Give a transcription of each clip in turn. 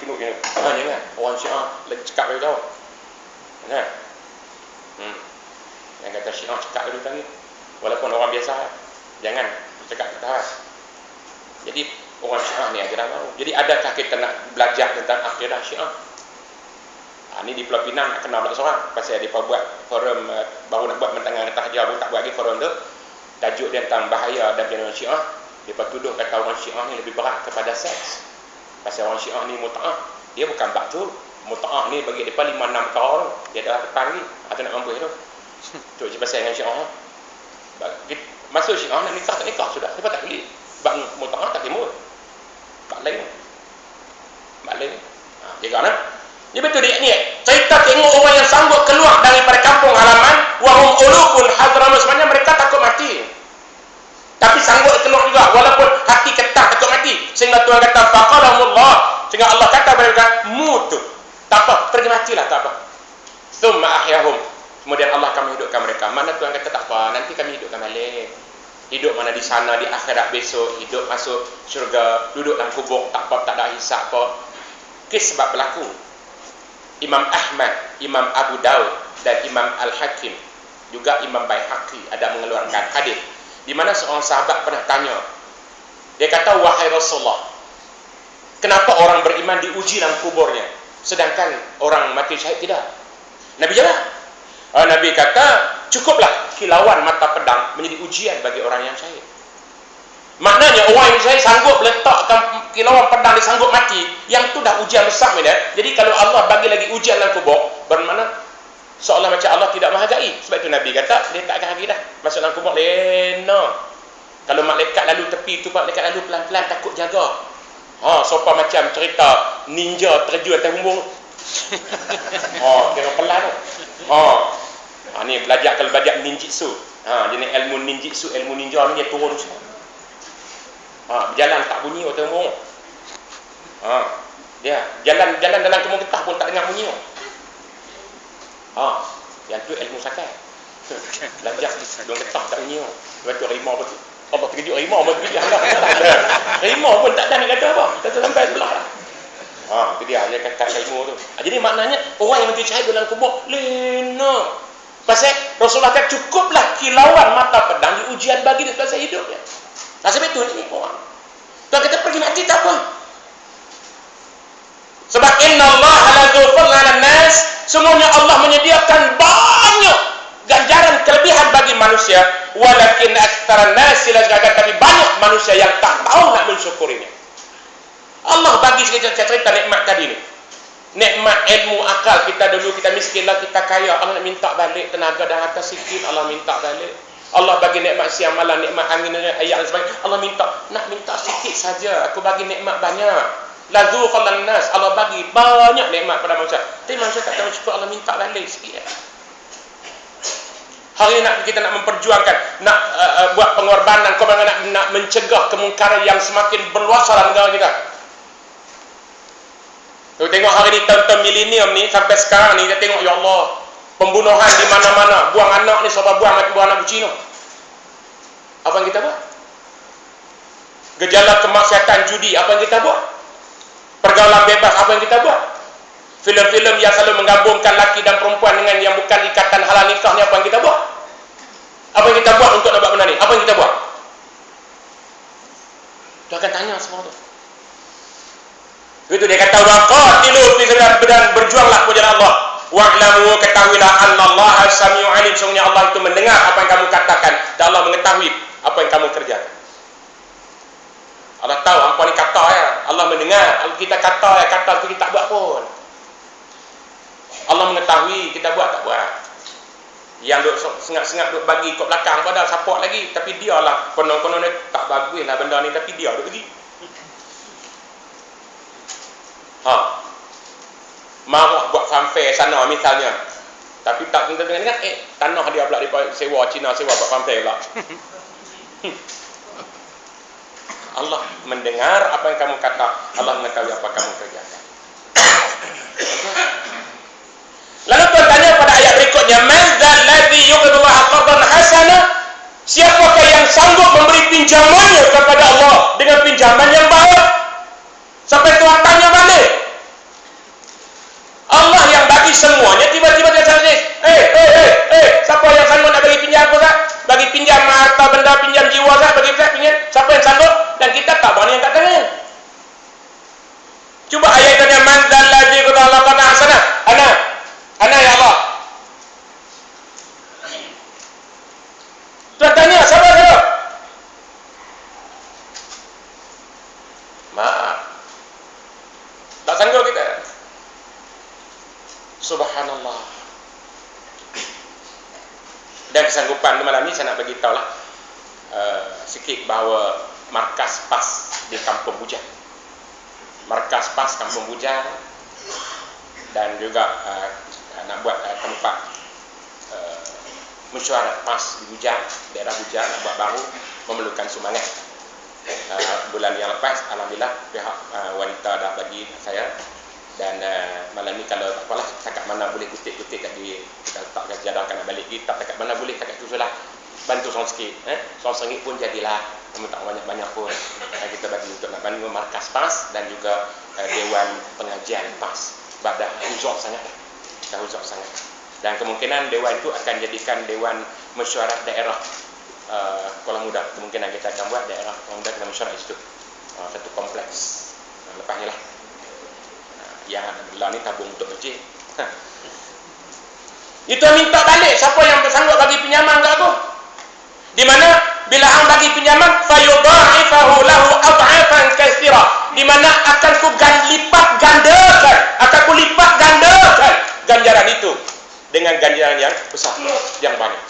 tengok ni. Ha jangan. Orang Syiah lagi cakap bagi tahu. Kan? Hmm. Yang kata Syiah cakap dulu tadi. Walaupun orang biasa jangan cakap kita tahu. Jadi orang Syiah ni ajaran baru. Jadi adakah kita nak belajar tentang akidah Syiah? Ha, ni di Pulau Pinang nak kenal pula seorang pasal dia buat forum uh, baru nak buat mentangan atas hajar pun tak buat lagi forum tu tajuk dia tentang bahaya dan jenama Syiah dia tuduh kata orang Syiah ni lebih berat kepada seks pasal orang Syiah ni muta'ah dia bukan batu muta'ah ni bagi depan 5-6 kau dia dah depan ni atau nak mampu tu. Tu je pasal dengan Syiah. Masuk Syiah nak nikah tak nikah sudah. Siapa tak boleh sebab muta'ah tak timur tak lain. Tak lain. Ha, jaga nak ini betul dia ni cerita tengok orang yang sanggup keluar daripada kampung halaman wahum ulukun hadramus. Sebenarnya mereka takut mati. Tapi sanggup keluar juga walaupun hati mati. Sehingga Tuhan kata faqalahumullah. Sehingga Allah kata kepada mereka mutu. Tak apa, pergi matilah tak apa. Thumma ahyahum. Kemudian Allah akan menghidupkan mereka. Mana Tuhan kata tak apa, nanti kami hidupkan balik. Hidup mana di sana di akhirat besok, hidup masuk syurga, duduk dalam kubur, tak apa, tak ada hisap apa. Kes sebab berlaku. Imam Ahmad, Imam Abu Daud dan Imam Al-Hakim juga Imam Baihaqi ada mengeluarkan hadis di mana seorang sahabat pernah tanya. Dia kata, wahai Rasulullah, kenapa orang beriman diuji dalam kuburnya? Sedangkan orang mati syahid tidak. Nabi jawab. Uh, Nabi kata, cukuplah kilauan mata pedang menjadi ujian bagi orang yang syahid. Maknanya orang yang syahid sanggup letakkan kilauan pedang dia sanggup mati. Yang tu dah ujian besar. Mida. Jadi kalau Allah bagi lagi ujian dalam kubur, bermakna seolah macam Allah tidak menghargai sebab itu Nabi kata dia tak akan hargai dah masuk dalam kubur lena kalau malaikat lalu tepi tu malaikat lalu pelan-pelan takut jaga. Ha sopa macam cerita ninja terjun atas bumbung ha kira pelan tu. Ha. Ha ni belajar kalau belajar ninjutsu ha jenis ilmu ninjutsu ilmu ninja ni dia turun semua. Ha berjalan tak bunyi atas bumbung ha dia jalan jalan dalam kemung getah pun tak dengar bunyi tu. Ha, yang tu ilmu sakai. Belajar dua getah tak bunyi. Lepas tu rimau pun Allah terkejut rimau pun terkejut Allah. rimau pun tak ada nak kata apa. Tak sampai sebelah lah. Ha, itu dia dia kata ilmu tu. Ha, jadi maknanya orang yang mati syahid dalam kubur lena. Pasal Rasulullah kata cukuplah kilauan mata pedang di ujian bagi dia selesai hidupnya. Nah sebab itu ni orang. Tuan kata pergi mati tak apa. Sebab inna Allah la dzufal 'ala nas Semuanya Allah menyediakan kelebihan bagi manusia. Walakin aktsara nasi la tapi banyak manusia yang tak tahu nak mensyukurinya. Allah bagi cerita-cerita nikmat tadi ni. Nikmat ilmu akal kita dulu kita miskin lah kita kaya Allah nak minta balik tenaga dan harta sikit Allah minta balik Allah bagi nikmat siang malam nikmat angin dan ayat dan sebagainya Allah minta nak minta sikit saja aku bagi nikmat banyak Lazu falan nas Allah bagi banyak nikmat pada manusia. Tapi manusia tak tahu cukup Allah minta balik sikit. Hari nak kita nak memperjuangkan nak uh, uh, buat pengorbanan kau nak nak mencegah kemungkaran yang semakin berluas dalam negara kita. Tu tengok hari ini tahun-tahun milenium ni sampai sekarang ni kita tengok ya Allah pembunuhan di mana-mana buang anak ni sebab buang mati buang anak kucing tu. Apa yang kita buat? Gejala kemaksiatan judi apa yang kita buat? pergaulan bebas apa yang kita buat filem-filem yang selalu menggabungkan laki dan perempuan dengan yang bukan ikatan halal nikah ni apa yang kita buat apa yang kita buat untuk buat benda ni? Apa yang kita buat? Tu akan tanya semua tu. Itu dia kata waqatilu fi dan berjuanglah kepada Allah. Wa'lamu ketahuilah annallaha samiu alim. Sungguhnya Allah itu mendengar apa yang kamu katakan dan Allah mengetahui apa yang kamu kerjakan Allah tahu hampa ni kata ya. Allah mendengar. Kita kata ya, kata tu kita tak buat pun. Allah mengetahui kita buat tak buat. Yang duk sengat-sengat duk bagi kat belakang pada support lagi tapi dia lah konon-konon ni tak bagus lah benda ni tapi dia duk pergi. Ha. Marah buat fanfare sana misalnya. Tapi tak tentu dengan eh tanah dia pula di sewa Cina sewa buat fanfare pula. Allah mendengar apa yang kamu kata Allah mengetahui apa kamu kerjakan lalu Tuhan tanya pada ayat berikutnya yuqidullah hasana siapakah yang sanggup memberi pinjamannya kepada Allah dengan pinjaman yang baik? Sampai Tuhan tanya Dan kesanggupan malam ni saya nak bagi tahu lah uh, sikit bahawa markas PAS di Kampung Bujang. Markas PAS Kampung Bujang dan juga uh, nak buat uh, tempat uh, mesyuarat PAS di Bujang, daerah Bujang nak buat baru memerlukan sumbangan. Uh, bulan yang lepas alhamdulillah pihak uh, wanita dah bagi saya dan uh, malam ni kalau tak apalah takat mana boleh kutip-kutip kat dia. Kita letakkan jadalkan nak balik kita takat mana boleh takat tu lah. Bantu seorang sikit eh. Seorang sengit pun jadilah. Namun tak banyak-banyak pun. Uh, kita bagi untuk nak bantu markas PAS dan juga uh, Dewan Pengajian PAS. Sebab dah huzur sangat dah. Huzur sangat. Dan kemungkinan Dewan itu akan jadikan Dewan Mesyuarat Daerah uh, Kuala Muda. Kemungkinan kita akan buat daerah Kuala Muda dengan mesyuarat itu uh, satu kompleks. Uh, lepas ni lah yang lah ni tabung untuk masjid. Ha. Itu minta balik siapa yang bersanggup bagi pinjaman ke aku? Di mana bila hang bagi pinjaman fayudha'ifahu lahu ad'afan katsira. Di mana akan ku lipat gandakan, akan ku lipat gandakan ganjaran itu dengan ganjaran yang besar, yang banyak.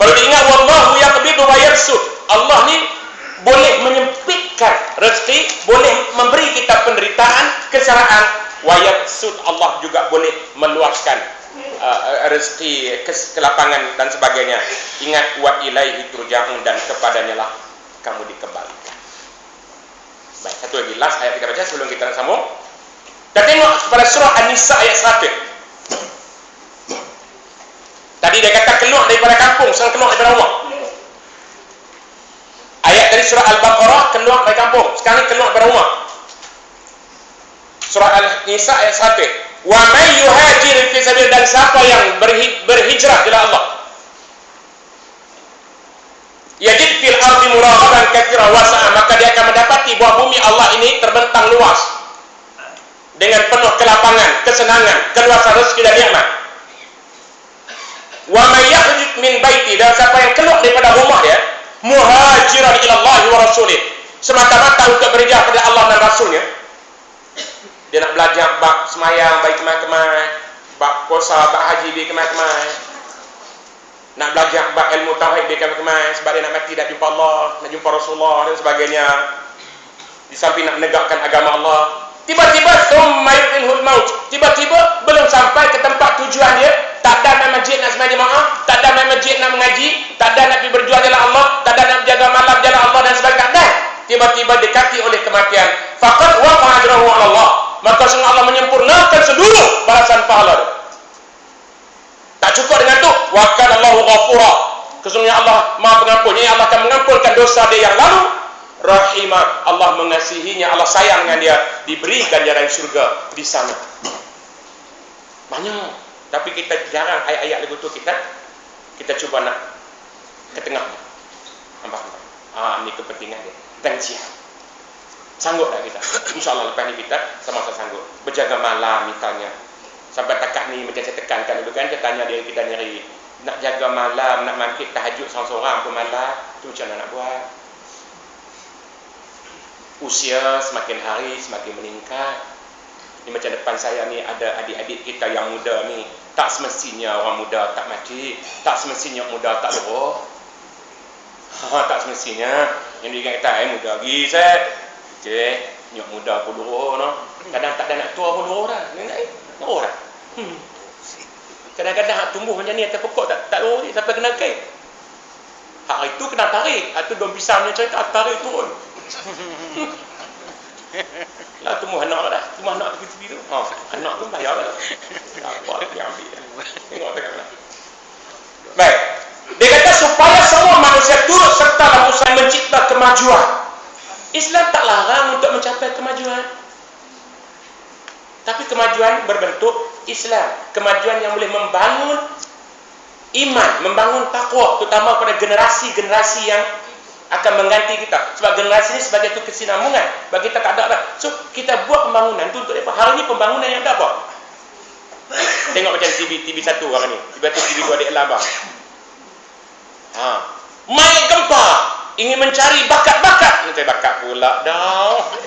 Perlu diingat wallahu yaqbidu wa yarsud. Allah ni boleh menyempitkan rezeki, boleh memberi kesalahan, wayat sud Allah juga boleh meluaskan uh, rezeki, kelapangan dan sebagainya. Ingat wa ilaihi turja'un dan kepadanya lah kamu dikembalikan. Baik, satu lagi last ayat kita baca sebelum kita sambung. Kita tengok kepada surah An-Nisa ayat 100. Tadi dia kata keluar daripada kampung, sekarang keluar daripada rumah. Ayat dari surah Al-Baqarah keluar dari kampung. Sekarang keluar dari rumah. Surah Al-Nisa ayat 1. Wa may yuhajir fi sabil dan siapa yang berhijrah kepada Allah. Yajid fil ardi muraghaban katsira wasa'a maka dia akan mendapati buah bumi Allah ini terbentang luas dengan penuh kelapangan, kesenangan, keluasan rezeki dan nikmat. Wa may yakhruj min baiti dan siapa yang keluar daripada rumah dia muhajiran ila Allah wa rasulih semata-mata untuk berhijrah kepada Allah dan Rasulnya dia nak belajar bab semayang baik kemai-kemai bab puasa bab haji baik kemai-kemai nak belajar bab ilmu tauhid baik kemai-kemai sebab dia nak mati nak jumpa Allah nak jumpa Rasulullah dan sebagainya. Di samping nak menegakkan agama Allah. Tiba-tiba yudhilhul maut. Tiba-tiba belum sampai ke tempat tujuan dia. Tak ada nak masjid nak sembahyang jemaah, tak ada nak masjid nak mengaji, tak ada nak Maka sungguh Allah menyempurnakan seluruh balasan pahala dia. Tak cukup dengan tu, wa kana Allahu ghafura. Kesungguhnya Allah Maha Pengampun. Ini Allah akan mengampunkan dosa dia yang lalu. Rahimah Allah mengasihinya, Allah sayang dengan dia, diberi ganjaran surga di sana. Banyak tapi kita jarang ayat-ayat lagu tu kita kita cuba nak ke tengah. Nampak tak? Ah ni kepentingan dia. Tangsiah. Sanggup tak kita? InsyaAllah lepas ni kita sama-sama sanggup. Berjaga malam misalnya. Sampai takat ni macam saya tekankan dulu kan. Saya tanya dia kita nyari. Nak jaga malam, nak mangkit tahajud seorang-seorang pun malam. Tu macam mana nak buat? Usia semakin hari semakin meningkat. Ini macam depan saya ni ada adik-adik kita yang muda ni. Tak semestinya orang muda tak mati. Tak semestinya muda tak luruh. Ha, tak semestinya. Yang dia kata, eh muda lagi saya. Okey, nyok muda pun luruh. No? Kadang tak ada nak tua pun luruh dah. Ni nak luruh dah. Hmm. Kadang-kadang hak tumbuh macam ni atas pokok tak, tak luruh ni. Sampai kena kain. Hak itu kena tarik. Itu daun pisang ni cerita, tarik turun. lah tumbuh anak dah tumbuh anak tepi-tepi tu ha, anak tu bayar lah tak apa dia ambil tengok tengok lah baik dia kata supaya semua manusia turut serta dalam usaha mencipta kemajuan Islam tak larang untuk mencapai kemajuan. Tapi kemajuan berbentuk Islam. Kemajuan yang boleh membangun iman, membangun takwa terutama pada generasi-generasi yang akan mengganti kita. Sebab generasi ini sebagai tu kesinambungan. Bagi kita tak ada dah so kita buat pembangunan tu untuk apa hari ini pembangunan yang ada apa? Tengok macam TV TV satu orang ni. Tiba-tiba TV dua dia laba. Ha. Mai gempa ingin mencari bakat-bakat mencari bakat pula dah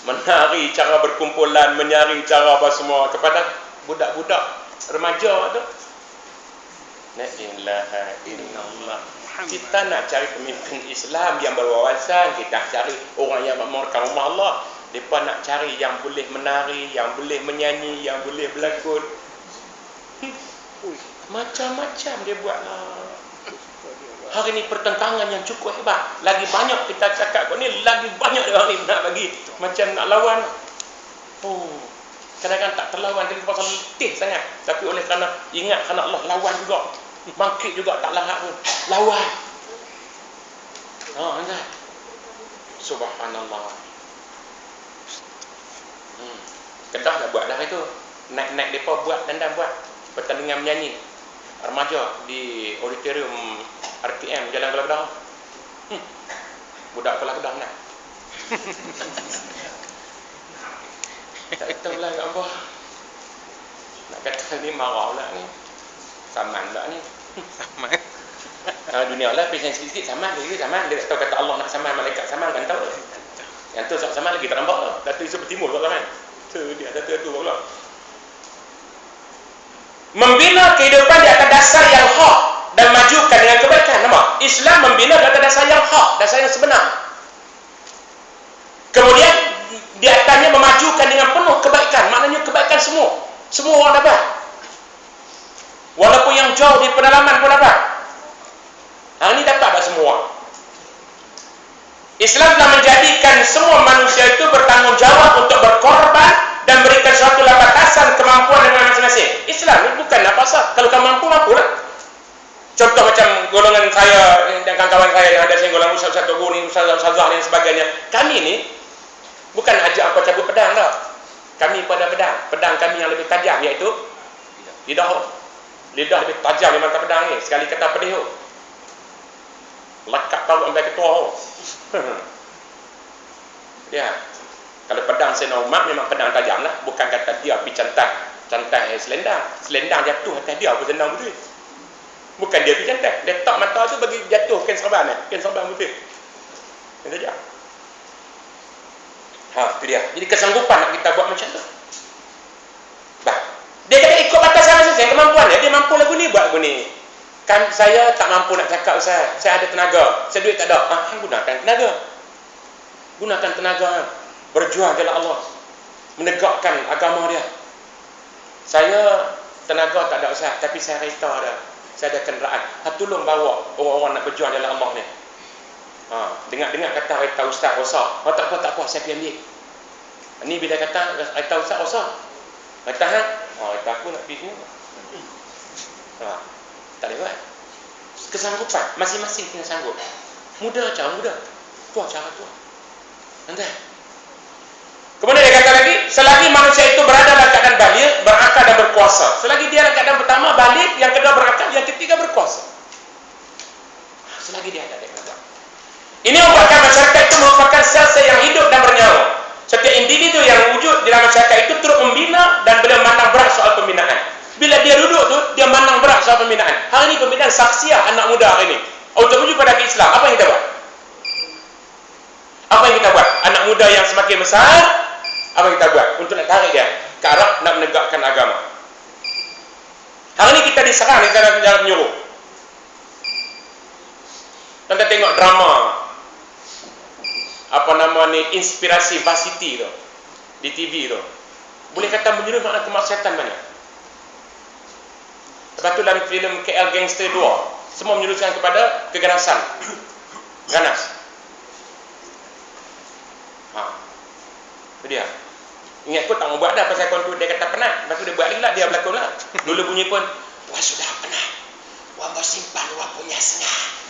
mana mencari cara berkumpulan, mencari cara apa semua kepada budak-budak remaja tu. La ilaha illallah. Kita nak cari pemimpin Islam yang berwawasan, kita nak cari orang yang memakmurkan rumah Allah. Mereka nak cari yang boleh menari, yang boleh menyanyi, yang boleh berlakon. Hmm. Macam-macam dia buat lah. Hari ni pertentangan yang cukup hebat. Lagi banyak kita cakap kau ni, lagi banyak dia hari nak bagi. Macam nak lawan. Oh. Kadang-kadang tak terlawan jadi pasal letih sangat. Tapi oleh kerana ingat kerana Allah lawan juga. Bangkit juga tak lahap pun. Lawan. Oh, anda. Subhanallah. Hmm. Kedah lah buat dah itu. Naik-naik mereka buat dan dah buat. Pertandingan menyanyi. Remaja di auditorium RPM Jalan Kedah. Hmm. Budak Kelah Kedah nak. tak tahu lah kat apa. Nak kata ni marah pula ni. Saman pula ni. Saman. Kalau dunia lah pesen sikit-sikit saman lagi saman. Dia tak tahu kata Allah nak saman malaikat saman kan tahu. Yang tu saman lagi tak nampak lah. Datuk Yusuf bertimur pula saman. Tu dia satu tu pula. Membina kehidupan di atas dasar yang hak dan majukan dengan kebaikan. Nampak? Islam membina data dasar yang hak, dasar yang sebenar. Kemudian di atasnya memajukan dengan penuh kebaikan. Maknanya kebaikan semua. Semua orang dapat. Walaupun yang jauh di pedalaman pun dapat. Hal ini dapat tak semua? Islam telah menjadikan semua manusia itu bertanggungjawab untuk berkorban dan berikan suatu batasan kemampuan dengan masing-masing. Islam bukan apa pasal. Kalau kamu mampu, mampu lah. Contoh macam golongan saya dan kawan-kawan saya yang ada sini golongan Ustaz Ustaz Togu ni, Ustaz Ustaz dan sebagainya. Kami ni bukan ajak apa cabut pedang dah. Kami pada pedang. Pedang kami yang lebih tajam iaitu lidah. Lidah lebih tajam memang pedang ni. Sekali kata pedih. Lekat tahu sampai ketua. ya. Kalau pedang Sayyidina Umar memang pedang tajam lah. Bukan kata dia pergi cantai. Cantai selendang. Selendang jatuh atas dia pun senang betul. Bukan dia pergi cantik. Letak mata tu bagi jatuh kain serban ni. Kain serban putih. Ini saja. Ha, itu dia. Jadi kesanggupan nak kita buat macam tu. Bah. Dia kata ikut batas sama saja. Kemampuan dia. Dia mampu lagu ni buat lagu ni. Kan saya tak mampu nak cakap Ustaz. Saya ada tenaga. Saya duit tak ada. Ah, gunakan tenaga. Gunakan tenaga. Berjuang jalan Allah. Menegakkan agama dia. Saya tenaga tak ada Ustaz. Tapi saya reta dah saya ada kenderaan. Ha, tolong bawa orang-orang nak berjuang dalam Allah ni. Ha, dengar-dengar kata kereta ustaz rosak. Ha, tak apa, tak apa, saya pergi ambil. Ini bila kata kereta ustaz rosak. Kata ha? Kereta aku nak pergi. Ha, tak lewat. Kesanggupan. Masing-masing kena sanggup. Mudah cara mudah. Tuan cara tuan. Nanti. Kemudian dia kata lagi, selagi manusia itu berada dalam keadaan balik, berakal dan berkuasa. Selagi dia dalam keadaan pertama balik, yang kedua berakal, yang ketiga berkuasa. Selagi dia ada kata. Ini merupakan masyarakat itu merupakan sel-sel yang hidup dan bernyawa. Setiap individu yang wujud di dalam masyarakat itu turut membina dan beliau memandang berat soal pembinaan. Bila dia duduk tu, dia memandang berat soal pembinaan. Hari ini pembinaan saksiah anak muda hari ini. Untuk menuju pada Islam, apa yang kita buat? Apa yang kita buat? Anak muda yang semakin besar, apa kita buat? Untuk nak tarik dia ke arah nak menegakkan agama. Hari ini kita diserang di dalam jalan menyuruh. Kita tengok drama. Apa nama ni? Inspirasi varsity tu. Di TV tu. Boleh kata menyuruh makna kemaksiatan banyak. Lepas tu dalam filem KL Gangster 2 semua menyuruhkan kepada keganasan ganas. Ha. itu dia Ingat pun tak mau buat dah pasal kawan tu dia kata penat. Lepas tu dia buat lagi lah, dia berlakon lah. Dulu bunyi pun, wah sudah penat. Wah mau simpan wah punya sengah.